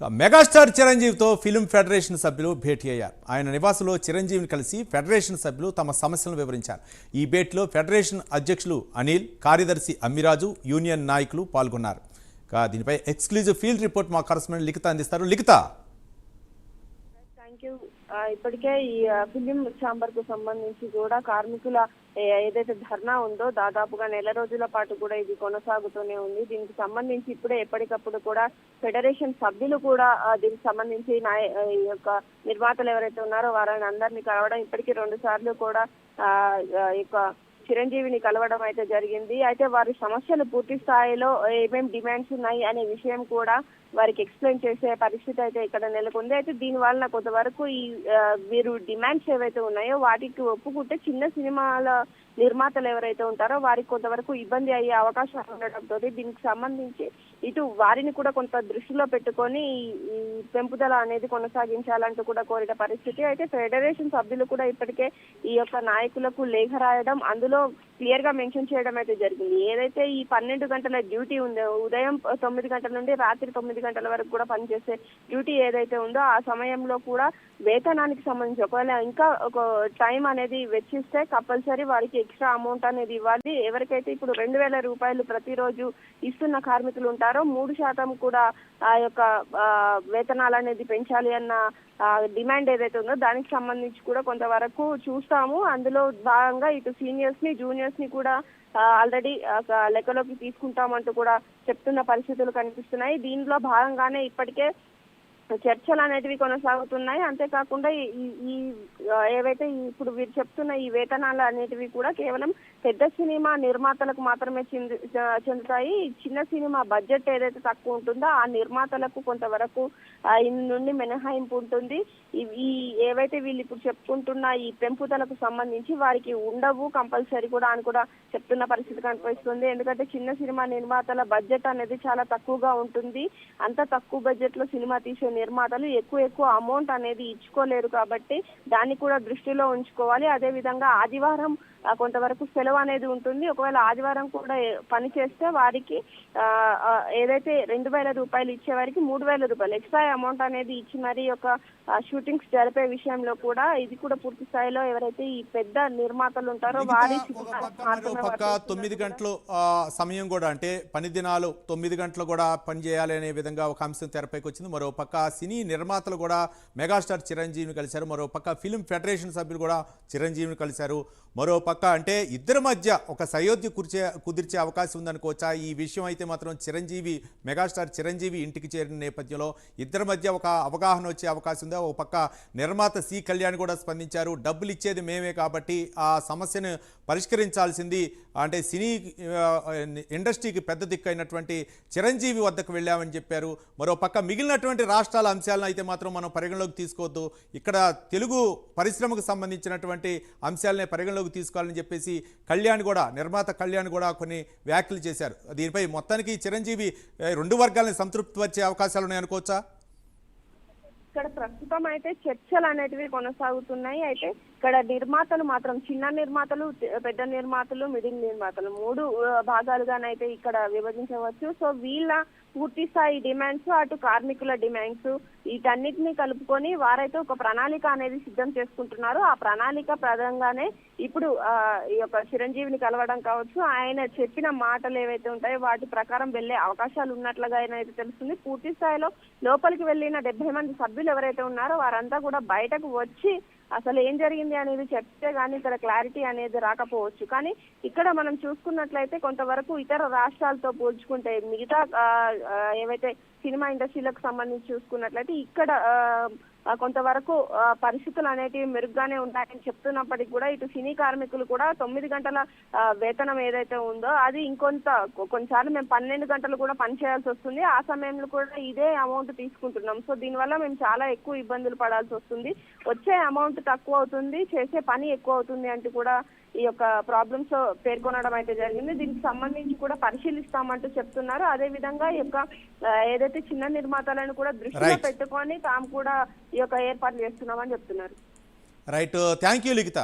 Megastar చిరంజీవితో film federation సభ్యులు భేటీ అయ్యారు. ఆయన నివాసంలో చిరంజీవిని కలిసి ఫెడరేషన్ సభ్యులు తమ సమస్యలను వివరించారు. ఈ భేటీలో ఫెడరేషన్ అధ్యక్షులు అనిల్ కార్యదర్శి అమ్మిరాజు యూనియన్ నాయకులు పాల్గొన్నారు. దీనిపై ఎక్స్క్లూజివ్ ఫీల్డ్ రిపోర్ట్ మా కరస్పాండెంట్ లిఖిత అందిస్తారు. లిఖిత! థ్యాంక్ యూ ఇప్పటికే ఈ ఫిలిం ఛాంబర్కు సంబంధించి కూడా కార్మికుల ఏదైతే ధర్నా ఉందో దాదాపుగా నెల రోజుల పాటు కూడా ఇది కొనసాగుతూనే ఉంది. దీనికి సంబంధించి ఇప్పుడే ఎప్పటికప్పుడు కూడా ఫెడరేషన్ సభ్యులు కూడా దీనికి సంబంధించి నాయ ఈ యొక్క నిర్మాతలు ఎవరైతే ఉన్నారో వారిని అందరినీ కలవడం ఇప్పటికీ రెండు సార్లు కూడా ఆ, ఈ యొక్క చిరంజీవిని కలవడం అయితే జరిగింది. అయితే వారి సమస్యలు పూర్తి స్థాయిలో ఏమేం డిమాండ్స్ ఉన్నాయి అనే విషయం కూడా వారికి ఎక్స్ప్లెయిన్ చేసే పరిస్థితి అయితే ఇక్కడ నెలకొంది. అయితే దీని వలన కొంతవరకు ఈ వీరు డిమాండ్స్ ఏవైతే ఉన్నాయో వాటికి ఒప్పుకుంటే చిన్న సినిమాల నిర్మాతలు ఎవరైతే ఉంటారో వారికి కొంతవరకు ఇబ్బంది అయ్యే అవకాశం ఉండడంతో దీనికి సంబంధించి ఇటు వారిని కూడా కొంత దృష్టిలో పెట్టుకొని ఈ పెంపుదల అనేది కొనసాగించాలంటూ కూడా కోరిన పరిస్థితి. అయితే ఫెడరేషన్ సభ్యులు కూడా ఇప్పటికే ఈ యొక్క నాయకులకు లేఖ రాయడం అందులో క్లియర్గా మెన్షన్ చేయడం అయితే జరిగింది. ఏదైతే ఈ పన్నెండు గంటల డ్యూటీ ఉందో ఉదయం తొమ్మిది గంటల నుండి రాత్రి తొమ్మిది గంటల వరకు కూడా పనిచేసే డ్యూటీ ఏదైతే ఉందో ఆ సమయంలో కూడా వేతనానికి సంబంధించి ఒకవేళ ఇంకా ఒక టైం అనేది వెచ్చిస్తే కంపల్సరీ వారికి ఎక్స్ట్రా అమౌంట్ అనేది ఇవ్వాలి. ఎవరికైతే ఇప్పుడు రెండు వేల రూపాయలు ప్రతిరోజు ఇస్తున్న కార్మికులు ఉంటారో మూడు శాతం కూడా ఆ యొక్క వేతనాలు అనేది పెంచాలి అన్న డిమాండ్ ఏదైతే ఉందో దానికి సంబంధించి కూడా కొంతవరకు చూస్తాము. అందులో భాగంగా ఇటు సీనియర్స్ ని జూనియర్స్ని కూడా ఆల్రెడీ లెక్కలోకి తీసుకుంటామంటూ కూడా చెప్తున్న పరిస్థితులు కనిపిస్తున్నాయి. దీనిలో భాగంగానే ఇప్పటికే చర్చలు అనేటివి కొనసాగుతున్నాయి. అంతేకాకుండా ఈ- ఈ ఏవైతే ఇప్పుడు వీరు చెప్తున్న ఈ వేతనాలు అనేటివి కూడా కేవలం పెద్ద సినిమా నిర్మాతలకు మాత్రమే చెంది చ- చెందుతాయి. చిన్న సినిమా బడ్జెట్ ఏదైతే తక్కువ ఉంటుందో ఆ నిర్మాతలకు కొంతవరకు ఇందు నుండి మినహాయింపు ఉంటుంది. ఈ- ఏవైతే వీళ్ళు ఇప్పుడు చెప్పుకుంటున్న ఈ పెంపుదలకు సంబంధించి వారికి ఉండవు కంపల్సరీ కూడా అని కూడా చెప్తున్న పరిస్థితి కనిపిస్తుంది. ఎందుకంటే చిన్న సినిమా నిర్మాతల బడ్జెట్ అనేది చాలా తక్కువగా ఉంటుంది. అంత తక్కువ బడ్జెట్లో సినిమా తీసే నిర్మాతలు ఎక్కువ ఎక్కువ అమౌంట్ అనేది ఇచ్చుకోలేరు కాబట్టి దాన్ని కూడా దృష్టిలో ఉంచుకోవాలి. అదే విధంగా ఆదివారం కొంతవరకు సెలవు అనేది ఉంటుంది. ఒకవేళ ఆదివారం కూడా పని చేస్తే వారికి ఏదైతే రెండు వేల రూపాయలు ఇచ్చే వారికి మూడు వేల రూపాయలు. ఎక్స్ట్రా అమౌంట్ అనేది ఇచ్చి మరి ఒక షూటింగ్స్ జరిపే విషయంలో కూడా ఇది కూడా పూర్తి స్థాయిలో ఎవరైతే ఈ పెద్ద నిర్మాతలు ఉంటారో వారి తొమ్మిది గంటలు సమయం కూడా అంటే పని దినాలు తొమ్మిది గంటలు కూడా పని చేయాలి అనే విధంగా ఒక అంశం తెరపైకి వచ్చింది. మరో పక్క సినీ నిర్మాతలు కూడా మెగాస్టార్ చిరంజీవిని కలిశారు. మరో పక్క ఫిల్మ్ ఫెడరేషన్ సభ్యులు కూడా చిరంజీవిని కలిశారు. మరో పక్క పక్క అంటే ఇద్దరి మధ్య ఒక సయోధ్య కుర్చే కుదిర్చే అవకాశం ఉందనుకోవచ్చా? ఈ విషయం అయితే మాత్రం చిరంజీవి మెగాస్టార్ చిరంజీవి ఇంటికి చేరిన నేపథ్యంలో ఇద్దరి మధ్య ఒక అవగాహన వచ్చే అవకాశం ఉందా? ఒక పక్క నిర్మాత సి కళ్యాణ్ కూడా స్పందించారు. డబ్బులు ఇచ్చేది మేమే కాబట్టి ఆ సమస్యను పరిష్కరించాల్సింది. అంటే సినీ ఇండస్ట్రీకి పెద్ద దిక్కు అయినటువంటి చిరంజీవి వద్దకు వెళ్ళామని చెప్పారు. మరో పక్క మిగిలినటువంటి రాష్ట్రాల అంశాలను అయితే మాత్రం మనం పరిగణలోకి తీసుకోవద్దు. ఇక్కడ తెలుగు పరిశ్రమకు సంబంధించినటువంటి అంశాలనే పరిగణలోకి తీసుకోవాలని చెప్పేసి కళ్యాణ్ కూడా నిర్మాత కళ్యాణ్ కూడా కొన్ని వ్యాఖ్యలు చేశారు. దీనిపై మొత్తానికి చిరంజీవి రెండు వర్గాలని సంతృప్తి వచ్చే అవకాశాలు ఉన్నాయి అనుకోవచ్చా? ఇక్కడ ప్రస్తుతం అయితే చర్చలు అనేటివి కొనసాగుతున్నాయి. అయితే ఇక్కడ నిర్మాతలు మాత్రం చిన్న నిర్మాతలు పెద్ద నిర్మాతలు మిడిల్ నిర్మాతలు మూడు భాగాలుగానైతే ఇక్కడ విభజించవచ్చు. సో వీళ్ళ పూర్తి స్థాయి డిమాండ్స్ అటు కార్మికుల డిమాండ్స్ వీటన్నిటిని కలుపుకొని వారైతే ఒక ప్రణాళిక అనేది సిద్ధం చేసుకుంటున్నారు. ఆ ప్రణాళిక ప్రధానంగానే ఇప్పుడు ఆ, ఈ యొక్క చిరంజీవిని కలవడం కావచ్చు ఆయన చెప్పిన మాటలు ఏవైతే ఉంటాయో వాటి ప్రకారం వెళ్ళే అవకాశాలు ఉన్నట్లుగా అయితే తెలుస్తుంది. పూర్తి స్థాయిలో లోపలికి వెళ్ళిన డెబ్బై మంది సభ్యులు ఎవరైతే ఉన్నారో వారంతా కూడా బయటకు వచ్చి అసలు ఏం జరిగింది అనేది చెప్తే గానీ ఇక్కడ క్లారిటీ అనేది రాకపోవచ్చు. కానీ ఇక్కడ మనం చూసుకున్నట్లయితే కొంతవరకు ఇతర రాష్ట్రాలతో పోల్చుకుంటే మిగతా ఆ, ఏవైతే సినిమా ఇండస్ట్రీలకు సంబంధించి చూసుకున్నట్లయితే ఇక్కడ ఆ, కొంతవరకు పరిస్థితులు అనేటివి మెరుగ్గానే ఉంటాయని చెప్తున్నప్పటికీ కూడా ఇటు సినీ కార్మికులు కూడా తొమ్మిది గంటల వేతనం ఏదైతే ఉందో అది ఇంకొంత కొన్నిసార్లు మేము పన్నెండు గంటలు కూడా పనిచేయాల్సి వస్తుంది. ఆ సమయంలో కూడా ఇదే అమౌంట్ తీసుకుంటున్నాం. సో దీనివల్ల మేము చాలా ఎక్కువ ఇబ్బందులు పడాల్సి వస్తుంది. వచ్చే అమౌంట్ తక్కువ అవుతుంది చేసే పని ఎక్కువ అవుతుంది అంటూ కూడా ఈ యొక్క ప్రాబ్లమ్స్ పేర్కొనడం అయితే జరిగింది. దీనికి సంబంధించి కూడా పరిశీలిస్తామంటూ చెప్తున్నారు. అదే విధంగా ఈ యొక్క ఏదైతే చిన్న నిర్మాతలను కూడా దృష్టిలో. పెట్టుకొని తాము కూడా ఈ యొక్క ఏర్పాట్లు చేస్తున్నామని చెప్తున్నారు. Right thank you Likhita